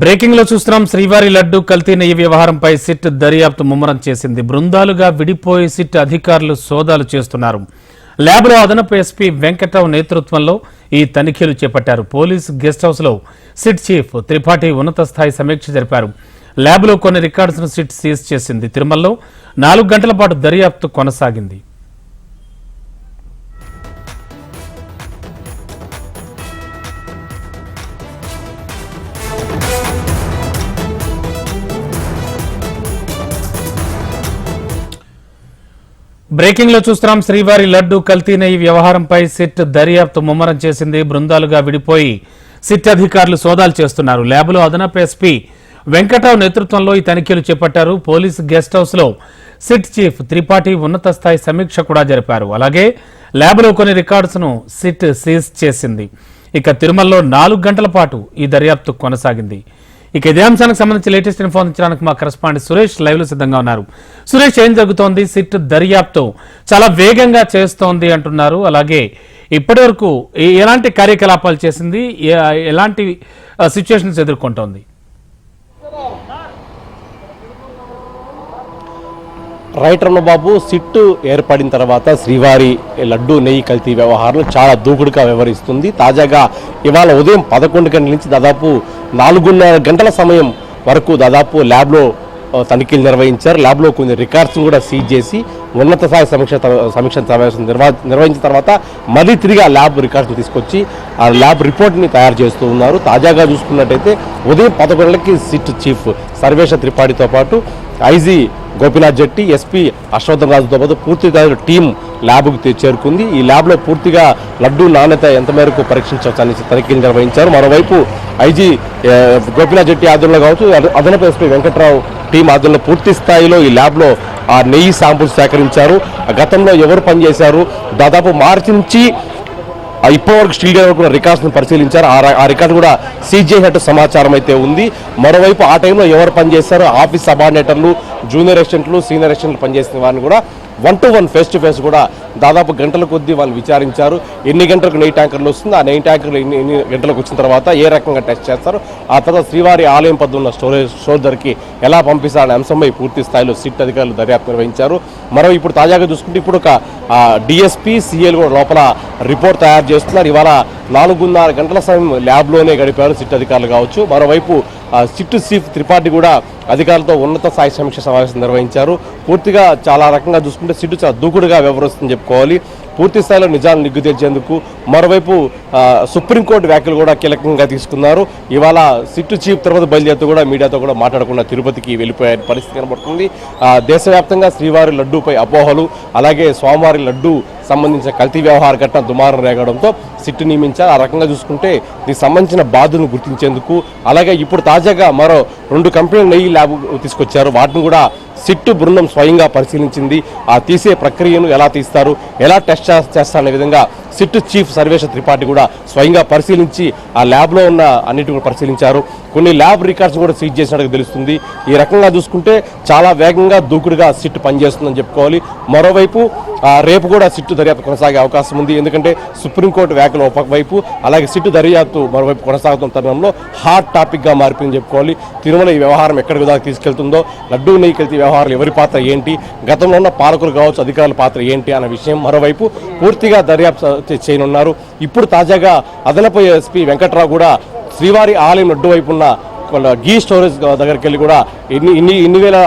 బ్రేకింగ్లో చూస్తున్నాం. శ్రీవారి లడ్డు కల్తీ నెయ్యి వ్యవహారంపై సిట్ దర్యాప్తు ముమ్మరం చేసింది. బృందాలుగా విడిపోయి సిట్ అధికారులు సోదాలు చేస్తున్నారు. ల్యాబ్లో అదనపు ఎస్పీ వెంకట్రావు నేతృత్వంలో ఈ తనిఖీలు చేపట్టారు. పోలీస్ గెస్ట్ హౌస్లో సిట్ చీఫ్ త్రిపాఠి ఉన్నత స్థాయి సమీక్ష జరిపారు. ల్యాబ్లో కొన్ని రికార్డ్స్ను సిట్ సీజ్ చేసింది. తిరుమలలో నాలుగు గంటల పాటు దర్యాప్తు కొనసాగింది. బ్రేకింగ్లో చూస్తున్నాం. శ్రీవారి లడ్డు కల్తీన ఈ వ్యవహారంపై సిట్ దర్యాప్తు ముమ్మరం చేసింది. బృందాలుగా విడిపోయి సిట్ అధికారులు సోదాలు చేస్తున్నారు. ల్యాబ్లో అదనపు ఎస్పీ వెంకటరావు నేతృత్వంలో ఈ తనిఖీలు చేపట్టారు. పోలీస్ గెస్ట్ హౌస్లో సిట్ చీఫ్ త్రిపాఠి ఉన్నత స్థాయి సమీక్ష కూడా జరిపారు. అలాగే ల్యాబ్లో కొన్ని రికార్డ్స్ను సిట్ సీజ్ చేసింది. ఇక తిరుమలలో నాలుగు గంటల పాటు ఈ దర్యాప్తు కొనసాగింది. ఇక ఇదే అంశానికి సంబంధించి లేటెస్ట్ ఇన్ఫో అందించడానికి మా కరెస్పాండెంట్ సురేష్ లైవ్లో సిద్ధంగా ఉన్నారు. సురేష్ ఏం జరుగుతోంది? సిట్ దర్యాప్తు చాలా వేగంగా చేస్తోంది అంటున్నారు. అలాగే ఇప్పటి వరకు ఎలాంటి కార్యకలాపాలు చేసింది? ఎలాంటి సిచ్యువేషన్స్ ఎదుర్కొంటోంది? రైట్ బాబు సిట్టు ఏర్పడిన తర్వాత శ్రీవారి లడ్డు నెయ్యి కల్తీ వ్యవహారం చాలా దూకుడుగా వ్యవహరిస్తుంది. తాజాగా ఇవాళ ఉదయం పదకొండు గంటల నుంచి దాదాపు నాలుగున్నర గంటల సమయం వరకు దాదాపు ల్యాబ్లో తనిఖీలు నిర్వహించారు. ల్యాబ్లో కొన్ని రికార్డ్స్ కూడా సీజ్ చేసి ఉన్నత స్థాయి సమీక్ష సమీక్ష సమావేశం నిర్వహ నిర్వహించిన తర్వాత మళ్ళీ తిరిగి ఆ ల్యాబ్ రికార్డ్స్ తీసుకొచ్చి ఆ ల్యాబ్ రిపోర్ట్ని తయారు చేస్తూ ఉన్నారు. తాజాగా చూసుకున్నట్టయితే ఉదయం పదకొండులకి సిట్ చీఫ్ సర్వేశ త్రిపాఠితో పాటు ఐజీ గోపినాథ్ జట్టి ఎస్పీ అశ్వత్థం రాజుతో పాటు పూర్తి టీం ల్యాబ్కు చేరుకుంది. ఈ ల్యాబ్లో పూర్తిగా లడ్డు నాణ్యత ఎంత మేరకు పరీక్షించవచ్చు అనేసి తనిఖీలు నిర్వహించారు. మరోవైపు ఐజీ గోపినాథ్ జట్టి ఆధ్వర్యంలో కావచ్చు అదనపు ఎస్పీ వెంకట్రావు టీం ఆధ్వర్యంలో పూర్తి స్థాయిలో ఈ ల్యాబ్లో ఆ నెయ్యి శాంపుల్స్ సేకరించారు. గతంలో ఎవరు పనిచేశారు? దాదాపు మార్చి నుంచి ఇప్పటివరకు స్టిల్ కూడా రికార్డ్స్ను పరిశీలించారు. ఆ ఆ రికార్డు కూడా సీజ్ చేసినట్టు సమాచారం అయితే ఉంది. మరోవైపు ఆ టైంలో ఎవరు పనిచేశారో? ఆఫీస్ సబార్డినేటర్లు జూనియర్ అసిస్టెంట్లు సీనియర్ అసిస్టెంట్లు పనిచేసిన వారిని కూడా one to one face to face కూడా దాదాపు గంటల కొద్దీ వాళ్ళు విచారించారు. ఎన్ని గంటలకు నెయ్యి ట్యాంకర్లు వస్తుంది ఆ నెయ్యి ట్యాంకర్లు ఎన్ని ఎన్ని గంటలకు వచ్చిన తర్వాత ఏ రకంగా టెస్ట్ చేస్తారు? ఆ తర్వాత శ్రీవారి ఆలయం పద్దు ఉన్న స్టోరేజ్ స్టోర్ ఎలా పంపిస్తారనే అంశంపై పూర్తి స్థాయిలో సిట్ అధికారులు దర్యాప్తు నిర్వహించారు. మరో ఇప్పుడు తాజాగా చూసుకుంటే ఇప్పుడు ఒక డిఎస్పీ సిఎల్ కూడా లోపల రిపోర్ట్ తయారు చేస్తున్నారు. ఇవాళ నాలుగున్నర గంటల సమయం ల్యాబ్లోనే గడిపారు సిట్ అధికారులు కావచ్చు. మరోవైపు సిట్ చీఫ్ త్రిపాఠి కూడా అధికారులతో ఉన్నత స్థాయి సమీక్ష సమావేశం నిర్వహించారు. పూర్తిగా చాలా రకంగా చూసుకుంటే సిట్టు చాలా దూకుడుగా వ్యవహరిస్తుందని చెప్పుకోవాలి. పూర్తి స్థాయిలో నిజాలు నిగ్గు తెచ్చేందుకు మరోవైపు సుప్రీంకోర్టు వ్యాఖ్యలు కూడా కీలకంగా తీసుకున్నారు. ఇవాళ సిట్టు చీఫ్ తర్వాత బయలుదేరుతూ కూడా మీడియాతో కూడా మాట్లాడకుండా తిరుపతికి వెళ్ళిపోయే పరిస్థితి కనబడుతుంది. దేశవ్యాప్తంగా శ్రీవారి లడ్డూపై అపోహలు అలాగే స్వామివారి లడ్డు సంబంధించిన కల్తీ వ్యవహార ఘటన దుమారం రేగడంతో సిట్టు నియమించారు. ఆ రకంగా చూసుకుంటే దీనికి సంబంధించిన బాధను గుర్తించేందుకు అలాగే ఇప్పుడు తాజాగా మరో రెండు కంపెనీలు నెయ్యి ల్యాబ్ తీసుకొచ్చారు. వాటిని కూడా సిట్టు బృందం స్వయంగా పరిశీలించింది. ఆ తీసే ప్రక్రియను ఎలా తీస్తారు? ఎలా టెస్ట్ చేస్తారనే విధంగా సిట్టు చీఫ్ సర్వేశ త్రిపాఠి కూడా స్వయంగా పరిశీలించి ఆ ల్యాబ్లో ఉన్న అన్నిటి కూడా పరిశీలించారు. కొన్ని ల్యాబ్ రికార్డ్స్ కూడా సీజ్ చేసినట్టుగా తెలుస్తుంది. ఈ రకంగా చూసుకుంటే చాలా వేగంగా దూకుడుగా సిట్ పనిచేస్తుందని చెప్పుకోవాలి. మరోవైపు రేపు కూడా సిట్టు దర్యాప్తు కొనసాగే అవకాశం ఉంది. ఎందుకంటే సుప్రీంకోర్టు వ్యాఖ్యలు ఒకవైపు అలాగే సిట్టు దర్యాప్తు మరోవైపు కొనసాగుతున్న తరుణంలో హాట్ టాపిక్గా మారిపోయింది చెప్పుకోవాలి. తిరుమల ఈ వ్యవహారం ఎక్కడికి దాకా తీసుకెళ్తుందో లడ్డూ నెయ్యి వ్యవహారాలు ఎవరి పాత్ర ఏంటి గతంలో ఉన్న పాలకులు కావచ్చు అధికారుల పాత్ర ఏంటి అన్న విషయం మరోవైపు పూర్తిగా దర్యాప్తు చేయనున్నారు. ఇప్పుడు తాజాగా అదనపు ఎస్పీ వెంకట్రావు కూడా శ్రీవారి ఆలయం లడ్డు వైపు ఉన్న వాళ్ళ గీ స్టోరేజ్ దగ్గరికి వెళ్ళి కూడా ఇన్ని ఇన్ని ఇన్ని వేల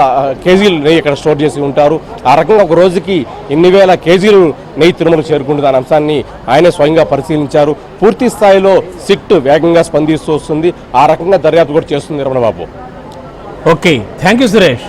కేజీలు నెయ్యి ఇక్కడ స్టోర్ చేసి ఉంటారు. ఆ రకంగా ఒక రోజుకి ఇన్ని వేల కేజీలు నెయ్యి తిరుమల చేరుకుంటుంది. అనే అంశాన్ని ఆయనే స్వయంగా పరిశీలించారు. పూర్తి స్థాయిలో సిట్ వేగంగా స్పందిస్తూ వస్తుంది. ఆ రకంగా దర్యాప్తు కూడా చేస్తుంది Ramanababu. Okay thank you Suresh